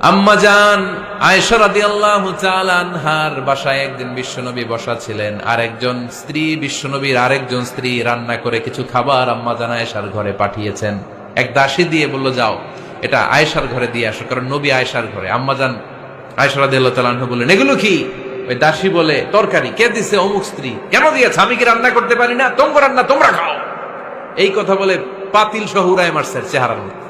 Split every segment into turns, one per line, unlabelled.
আম্মা জান নবী আয়েশার ঘরে। বললেন, এগুলো কি? ওই দাসী বলে, তরকারি। কে দিছে অমুক স্ত্রী? কেন দিয়েছে? আমি কি রান্না করতে পারি না? তোমরা রান্না, তোমরা খাও। এই কথা বলে পাতিল সহ উড়ায় মারছে চেহারার মধ্যে।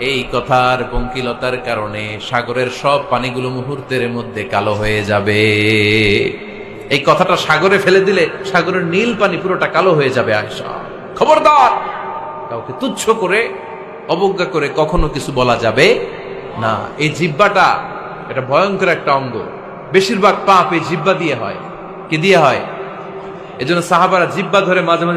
এই কথার পঙ্কিলতার কারণে সাগরের সব পানিগুলো মুহূর্তের মধ্যে কালো হয়ে যাবে। এই কথাটা সাগরে ফেলে দিলে সাগরের নীল পানি পুরোটা কালো হয়ে যাবে আয়সা খবরদার! কাউকে তুচ্ছ করে, অবজ্ঞা করে কখনো কিছু বলা যাবে না। এই জিব্বাটা এটা ভয়ঙ্কর একটা অঙ্গ। বেশিরভাগ পাপ এই জিব্বা দিয়ে হয়। কি দিয়ে হয়? এজন্য সাহাবারা জিব্বা ধরে মাঝে মাঝে